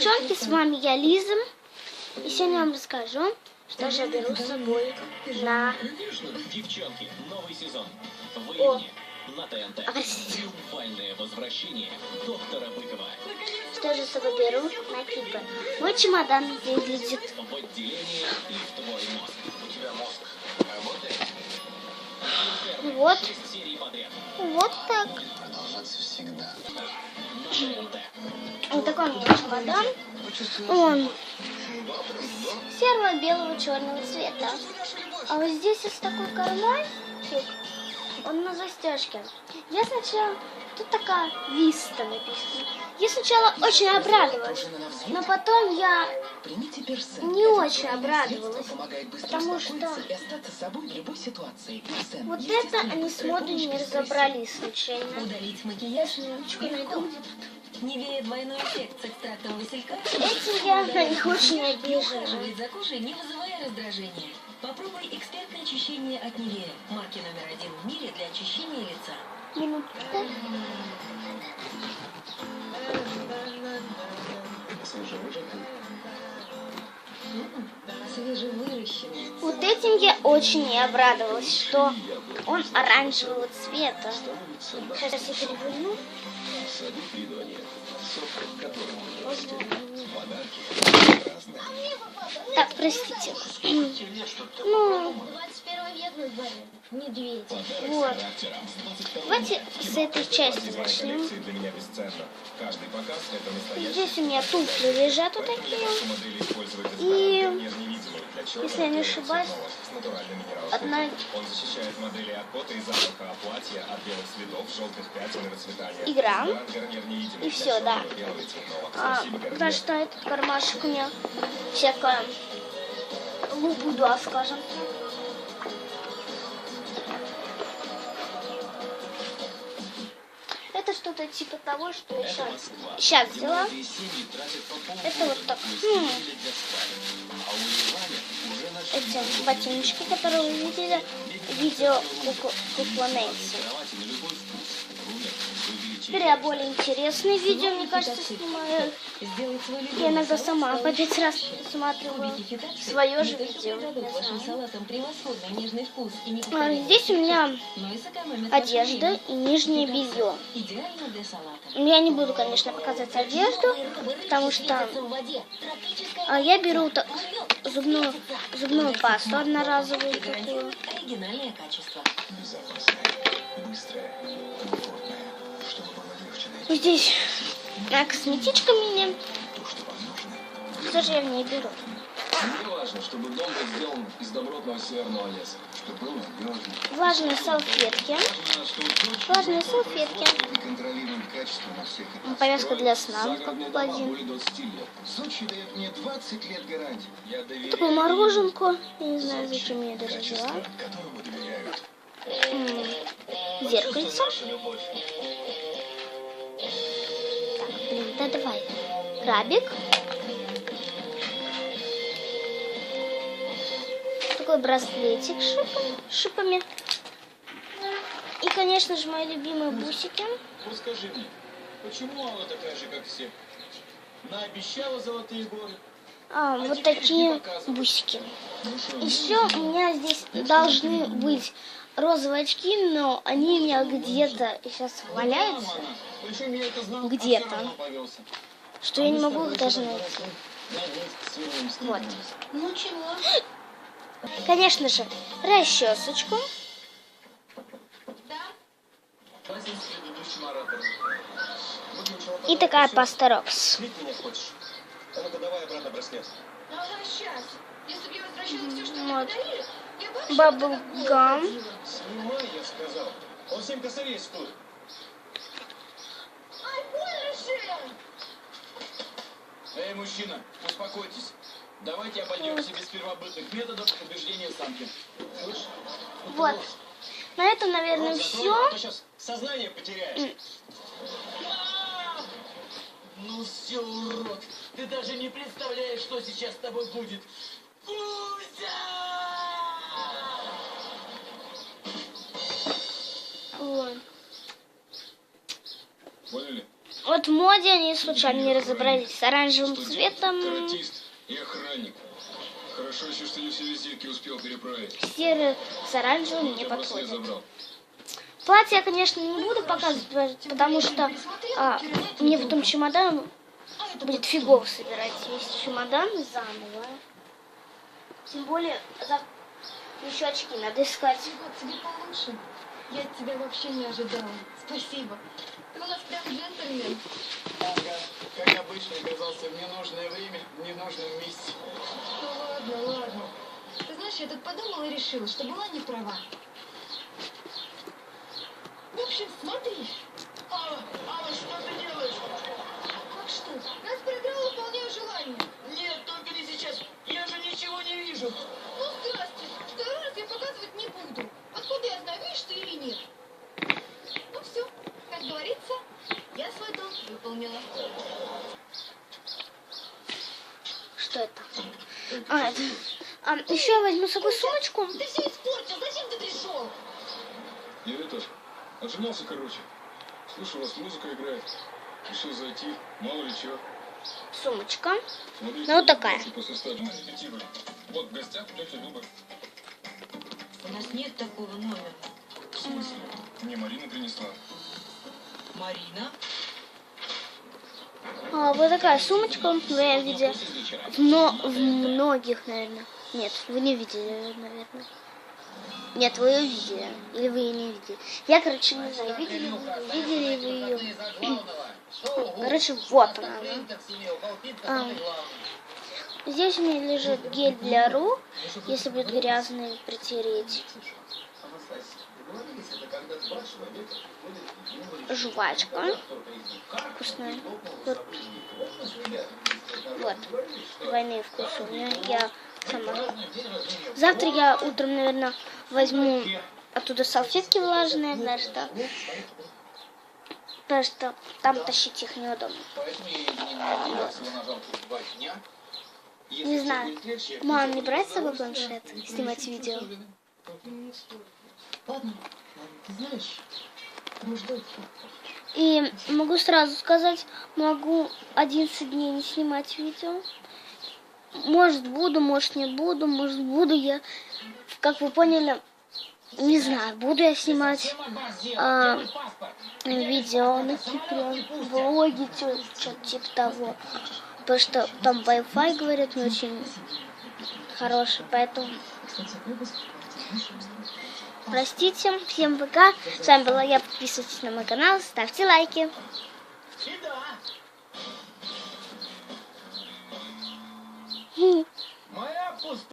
девчонки, с вами я Лиза. И сегодня я вам расскажу, что же я беру с собой на... Девчонки, новый сезон. О. на возвращение доктора Быкова. Что же с собой беру на Кипр? Мой чемодан выглядит В отделение и в твой мозг. У тебя мозг работает? вот, вот так. Продолжаться всегда. Вот такой у меня чемодан. Он серого, белого, черного цвета. А вот здесь есть такой карманчик. Он на застежке. Я сначала... Тут такая виста написано. Я сначала очень обрадовалась. Но потом я не очень обрадовалась. потому что вот это они с модой не разобрались случайно. Удалить макияж легко. найду. Невея двойной эффект с экстрактом василька. Этим я них очень И обижена. ухаживает за кожей, не вызывая раздражения. Попробуй экспертное очищение от Невея. Марки номер один в мире для очищения лица. Свежевыращенный. Вот этим я очень не обрадовалась, что он оранжевого цвета. Сейчас я переверну. Так, простите. Ну, 21 век на дворе. Медведь. вот. Давайте с этой части начнем. Здесь у меня туфли лежат вот такие. И, если я не ошибаюсь, одна... Он защищает модели от пота и запаха, а платья от белых следов, желтых пятен и расцветания. Игра. И всё, да. А, потому что этот кармашек у меня всякая лабуда, скажем. Это что-то типа того, что я сейчас, сейчас взяла. Это вот так. Хм. Ботиночки, которые вы видели в видео кукла, Теперь я более интересные видео, мне кажется, снимаю. Я иногда сама по пять раз Хитачи свое же видео. А, здесь у меня ваше одежда и нижнее белье. Я не буду, конечно, показывать одежду, потому что а, я беру зубную, зубную пасту одноразовую такую. Оригинальное качество. Безопасное, быстрое, комфортное. Здесь а, косметичка мини, то, что тоже я в ней беру. Важно, чтобы дом был сделан из добротного северного леса. Чтобы был надежный. Влажные салфетки, влажные салфетки, повязка для сна, как Загородные у дома Владимира. более 20 лет. Сочи дает мне 20 лет гарантии. Я доверяю. Такую мороженку, я не знаю, зачем я Качество, взяла. Зеркальце. Крабик. Такой браслетик с шипами. И, конечно же, мои любимые бусики. Вот скажи мне, почему она такая же, как все? Наобещала золотые горы. А, вот такие бусики. Еще у меня здесь должны быть розовые очки, но они у меня где-то сейчас валяются, а Где-то. Что я не могу их даже найти. Вот. Ну чего? Конечно же, расчесочку. И такая паста Рокс. Вот. вообще Баблгам. Снимай, я сказал. Он семь косарей стоит. Эй, мужчина, успокойтесь. Давайте обойдемся без первобытных методов убеждения самки. Слышь? Вот. На этом, наверное, закрой, все. а сейчас сознание потеряешь. Ну все, урод. Ты даже не представляешь, что сейчас с тобой будет. Кузя! Вот. Поняли? Вот в моде они случайно не разобрались с оранжевым цветом. Каратист и охранник. Хорошо еще, что не все визитки успел переправить. Серый с оранжевым не подходит. Платье я, конечно, не буду показывать, потому что а, мне в том чемодан будет фигово собирать весь чемодан заново. Тем более, завтра еще очки надо искать. Я тебя вообще не ожидала. Спасибо. Ты у нас прям джентльмен. Ага, как обычно, оказался в ненужное время, в ненужном месте. Ну ладно, ладно. Ты знаешь, я тут подумала и решила, что была не права. В общем, смотри. Алла, Алла, что ты делаешь? Как что? Раз проиграла, выполняю желание. Нет, только не сейчас. Я же ничего не вижу. Ну, здрасте. Второй раз я показывать не буду. Откуда я знаю, видишь ты или нет? Ну все, как говорится, я свой долг выполнила. Что это? А, это... а, еще я возьму с собой сумочку. Ты все испортил, зачем ты пришел? Я это, отжимался, короче. Слушай, у вас музыка играет. Решил зайти, мало ли чего. Сумочка. Смотрите, Ну, вот такая. Вот в гостях тетя Люба. У нас нет такого номера. В смысле? Мне Марина принесла. Марина? А, вот такая сумочка. Вы я видели в, но- в многих, наверное. Нет, вы не видели, наверное. Нет, вы ее видели. Или вы ее не видели. Я, короче, не знаю, видели видели вы ее. Короче, вот она. А. Здесь у меня лежит гель для рук, если будет грязный, притереть. Жвачка. Вкусная. Вот. Вот. Двойные вкусы. У меня я сама. Завтра я утром, наверное, возьму оттуда салфетки влажные, потому что, потому что там тащить их неудобно. Дня. Не знаю. Мам, не брать с собой планшет, снимать видео? Ладно, ты знаешь, быть, И могу сразу сказать, могу 11 дней не снимать видео. Может буду, может не буду, может буду я, как вы поняли, не знаю, буду я снимать а, видео на Кипре, влоги, что-то типа того. Потому что там Wi-Fi, говорят, не очень хороший, поэтому... Простите, всем пока. С вами была я. Подписывайтесь на мой канал, ставьте лайки. Моя